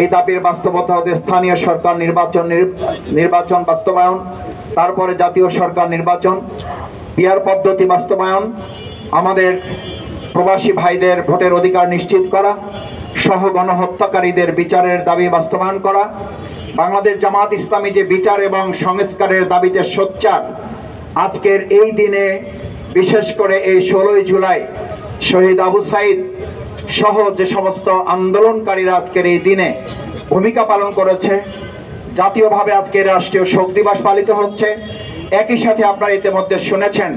এই দাবির বাস্তবতা হতে স্থানীয় সরকার নির্বাচন নির্বাচন বাস্তবায়ন, তারপরে জাতীয় সরকার নির্বাচন বিহার পদ্ধতি বাস্তবায়ন, আমাদের প্রবাসী ভাইদের ভোটের অধিকার নিশ্চিত করা, সহ গণহত্যাকারীদের বিচারের দাবি বাস্তবায়ন করা, বাংলাদেশ জামাত ইসলামী যে বিচার এবং সংস্কারের দাবিতে সোচ্চার, আজকের এই দিনে বিশেষ করে এই ষোলোই জুলাই শহীদ আবু সাইদ সহ যে সমস্ত আন্দোলনকারীরা আজকের এই দিনে ভূমিকা পালন করেছে, জাতীয়ভাবে আজকে রাষ্ট্রীয় শোক দিবস পালিত হচ্ছে। একই সাথে আপনারা ইতিমধ্যে শুনেছেন,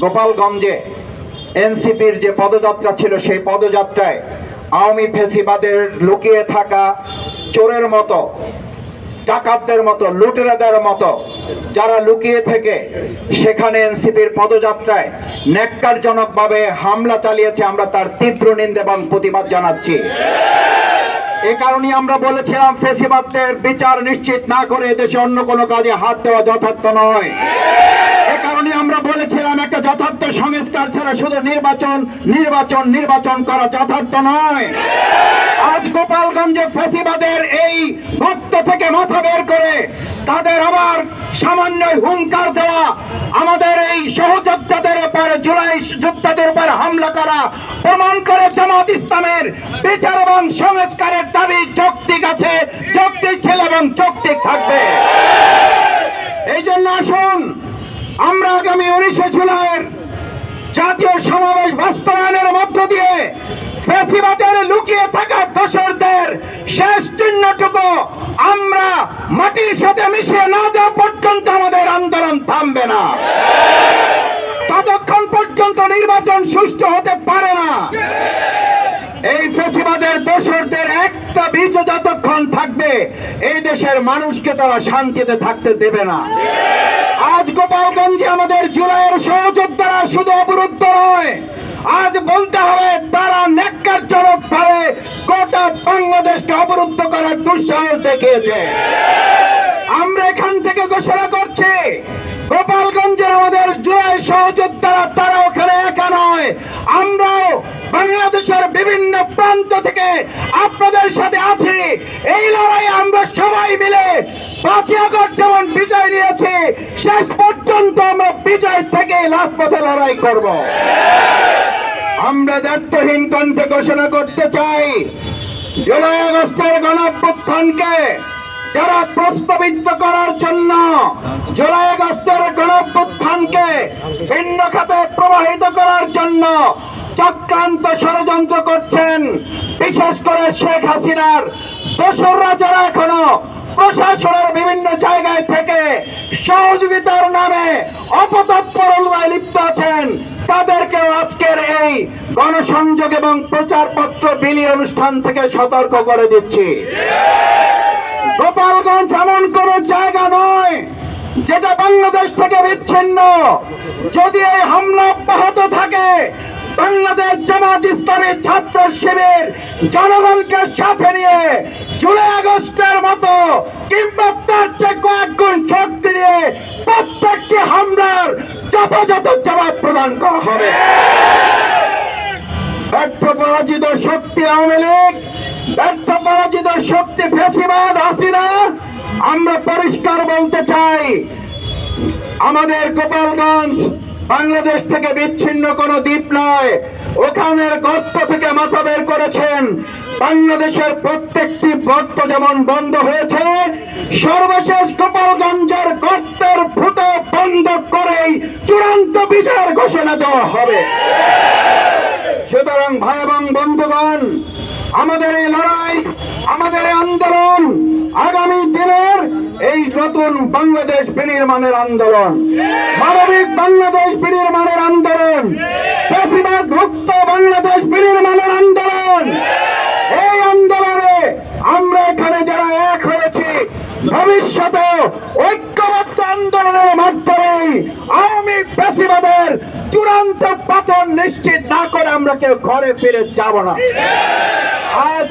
গোপালগঞ্জে এনসিপির যে পদযাত্রা ছিল, সেই পদযাত্রায় আওয়ামী ফেসিবাদের লুকিয়ে থাকা চোরের মতো ডাকাতদের মতো, লুটেরাদের মতো, যারা লুকিয়ে থেকে সেখানে এনসিপির পদযাত্রায় ন্যাক্কারজনকভাবে হামলা চালিয়েছে, আমরা তার তীব্র নিন্দে এবং প্রতিবাদ জানাচ্ছি। এ কারণে আমরা বলেছিলাম, ফেসিবাদদের বিচার নিশ্চিত না করে দেশে অন্য কোনো কাজে হাত দেওয়া যথার্থ নয়। এ কারণে আমরা বলেছিলাম একটা যথার্থ সংস্কার ছাড়া শুধু নির্বাচন নির্বাচন নির্বাচন করা যথার্থ নয়। আজ গোপালগঞ্জে ফেসিবাদের এই ভক্ত থেকে মাথা বের করে তাদের আবার সামান্য হুঙ্কার দেওয়া আমাদের এই সহযোদ্ধাদের উপর, জুলাই যোদ্ধাদের উপর হামলা করা, প্রমাণ করে জামাত ইসলামের বিচার এবং সংস্কারের দাবি যৌক্তিক আছে, যৌক্তিক ছিল এবং যৌক্তিক থাকবে। এই জন্য আসুন আমরা আগামী উনিশে জুলাইয়ের জাতীয় সমাবেশ বাস্তবায়নের মধ্য দিয়ে ফেসিবাদের লুকিয়ে থাকা দোসরদের শেষ চিহ্নটুকু আমরা মাটির সাথে মিশিয়ে না দেওয়া পর্যন্ত আমাদের আন্দোলন থামবে না। ততক্ষণ পর্যন্ত নির্বাচন সুষ্ঠু হতে পারে না। এই ফেসিবাদের দোসরদের একটা বীজ যতক্ষণ থাকবে, এই দেশের মানুষকে তারা শান্তিতে থাকতে দেবে না। আজ গোপালগঞ্জে আমাদের জুলাইয়ের সহযোদ্ধারা শুধু অবরুদ্ধ নয়। আজ বলতে হবে, তারা ন্যাক্কারজনক ভাবে গোটা বাংলাদেশকে অবরুদ্ধ করার দুঃসাহস দেখিয়েছে। আমরা এখান থেকে ঘোষণা করছি, গোপালগঞ্জের আমাদের জুলাই সহযোদ্ধারা, তারা ওখানে একা নয়। আমরাও বাংলাদেশের বিভিন্ন প্রান্ত থেকে আপনাদের সাথে আছি। এই সবাই মিলে পাঁচই আগস্ট যেমন বিজয় নিয়েছি, শেষ পর্যন্ত আমরা বিজয় থেকে লাস্ট পথে লড়াই করব। আমরা দায়িত্বহীন কণ্ঠে ঘোষণা করতে চাই, জুলাই আগস্টের গণঅভ্যুত্থানকে যারা প্রস্তাবিত করার জন্য জুলাই আগস্টের গণঅভ্যুত্থানকে ভিন্ন খাতে প্রবাহিত করার জন্য চক্রান্ত ষড়যন্ত্র করছেন, বিশেষ করে শেখ হাসিনার। দোসররা যারা এখনও প্রশাসনের বিভিন্ন জায়গায় থেকে সহযোগিতার নামে অপতৎপরতায় লিপ্ত আছেন, তাদেরকেও আজকের এই গণসংযোগ এবং প্রচারপত্র বিলি অনুষ্ঠান থেকে সতর্ক করে দিচ্ছি। গোপালগঞ্জ এমন কোন জায়গা নয় যেটা বাংলাদেশ থেকে বিচ্ছিন্ন। যদি এই হামলা অব্যাহত থাকে বাংলাদেশ জামাত ইসলামী ছাত্র শিবির জনগণকে সাথে নিয়ে জুলাই আগস্টের মতো কিংবা তার চেয়ে কয়েক গুণ শক্তি নিয়ে প্রত্যেকটি হামলার যথাযথ জবাব প্রদান করা হবে। ব্যর্থ পরাজিত শক্তি আওয়ামী লীগ, ব্যর্থ পরাজিত শক্তি ফেসিবাদ হাসিনা, আমরা পরিষ্কার বলতে চাই, আমাদের গোপালগঞ্জ বাংলাদেশ থেকে বিচ্ছিন্ন কোন দ্বীপ নয়। ওখানের গর্ত থেকে মাথা বের করেছেন। বাংলাদেশের প্রত্যেকটি গর্ত যেমন বন্ধ হয়েছে, সর্বশেষ গোপালগঞ্জের গর্তের ফুটো বন্ধ করেই চূড়ান্ত বিচার ঘোষণা দেওয়া হবে। সুতরাং ভাই এবং বন্ধুগণ, আমাদের এই লড়াই, আমাদের আন্দোলন আগামী দিনের নতুন বাংলাদেশ বিনির্মাণের আন্দোলন। মানবিক বাংলাদেশ বিনির্মাণের আন্দোলন। ফেসিবাদ মুক্ত বাংলাদেশ বিনির্মাণের আন্দোলন। এই আন্দোলনে আমরা এখানে যারা এক হয়েছি, ভবিষ্যতে ঐক্যবদ্ধ আন্দোলনের মাধ্যমে আওয়ামী পেশিবাদের চূড়ান্ত পতন নিশ্চিত না করে আমরা কেউ ঘরে ফিরে যাব না। আজ